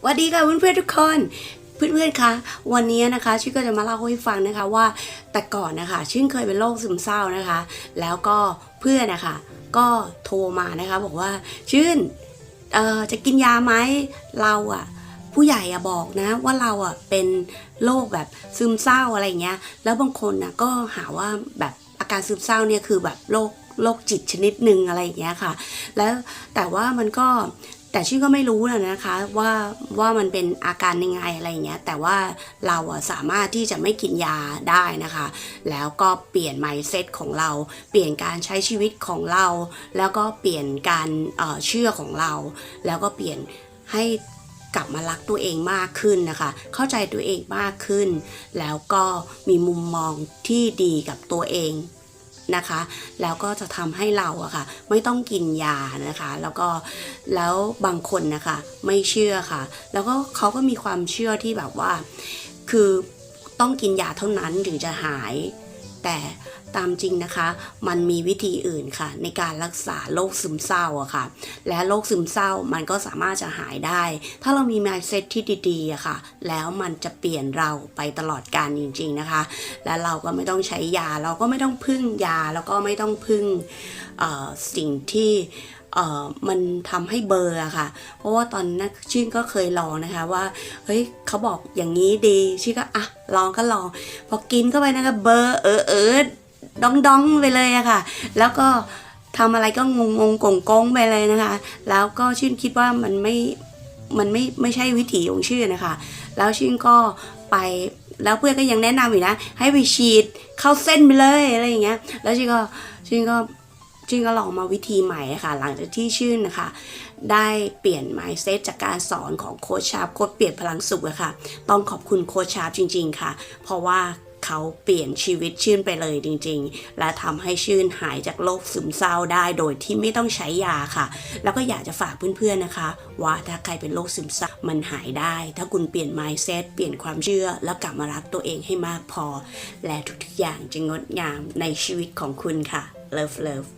สวัสดีค่ะเพื่อนๆทุกคนเพื่อนๆ คะ วันนี้นะคะชื่อก็จะมาเล่าให้ฟังนะคะว่าแต่ก่อนนะคะชื่นเคยเป็นโรคซึมเศร้านะคะ แล้วก็เพื่อนนะคะก็โทรมานะคะบอกว่าชื่นเอ่อจะกินยาไหมเราอะผู้ใหญ่อะบอกนะว่าเราอะเป็นโรคแบบซึมเศร้าอะไรเงี้ย แล้วบางคนนะก็หาว่าแบบอาการซึมเศร้าเนี่ยคือแบบโรคโรคจิตชนิดหนึ่งอะไรอย่างเงี้ยค่ะ แล้วแต่ว่ามันก็ แต่ชื่อก็ไม่รู้นะนะคะว่าว่ามันเป็นอาการยังไงอะไรอย่างเงี้ยแต่ว่าเราอะสามารถที่จะไม่กินยาได้นะคะ แล้วก็เปลี่ยน mindset ของเรา เปลี่ยนการใช้ชีวิตของเรา แล้วก็เปลี่ยนการเชื่อของเรา แล้วก็เปลี่ยนให้กลับมารักตัวเองมากขึ้นนะคะ เข้าใจตัวเองมากขึ้น แล้วก็มีมุมมองที่ดีกับตัวเอง นะคะ แล้วก็จะทำให้เราอะค่ะ ไม่ต้องกินยานะคะ แล้วก็แล้วบางคนนะคะไม่เชื่อค่ะ แล้วก็เขาก็มีความเชื่อที่แบบว่า คือต้องกินยาเท่านั้นถึงจะหาย แต่ตามจริงนะคะ มันมีวิธีอื่นค่ะ ในการรักษาโรคซึมเศร้าอะค่ะ และโรคซึมเศร้ามันก็สามารถจะหายได้ ถ้าเรามี mindset ที่ดีๆอะค่ะ แล้วมันจะเปลี่ยนเราไปตลอดการจริง ๆนะคะ และเราก็ไม่ต้องใช้ยา เราก็ไม่ต้องพึ่งยา แล้วก็ไม่ต้องพึ่งสิ่งที่ มันทำให้เบอร์อะค่ะ เพราะว่าตอนนั้นชื่นก็เคยลองนะคะว่าเฮ้ยเขาบอกอย่างนี้ดีชื่นก็อะลองก็ลอง พอกินเข้าไปนะคะเบอร์เออเออดองดองไปเลยอะค่ะ แล้วก็ทำอะไรก็งงงกงกงไปเลยนะคะ แล้วก็ชื่นคิดว่ามันไม่มันไม่ไม่ใช่วิถีของชื่นนะคะ แล้วชื่นก็ไปแล้วเพื่อนก็ยังแนะนำอยู่นะ ให้ไปฉีดเข้าเส้นไปเลยอะไรอย่างเงี้ย แล้วชื่นก็ชื่นก็ ชื่ก็ลองมาวิธีใหม่ค่ะ หลังจากที่ชื่นนะคะ ได้เปลี่ยน mindset จากการสอนของโคชชาร์ปโคชเปลี่ยนพลังสุขอะค่ะ ต้องขอบคุณโคชชาร์ปจริง ๆ ค่ะ เพราะว่าเขาเปลี่ยนชีวิตชื่นไปเลยจริงๆ และทำให้ชื่นหายจากโรคซึมเศร้าได้โดยที่ไม่ต้องใช้ยาค่ะ แล้วก็อยากจะฝากเพื่อนๆนะคะ ว่าถ้าใครเป็นโรคซึมเศร้ามันหายได้ ถ้าคุณเปลี่ยน mindset เปลี่ยนความเชื่อ แล้วกลับมารักตัวเองให้มากพอ และทุกๆอย่างจะงดงามในชีวิตของคุณค่ะ love love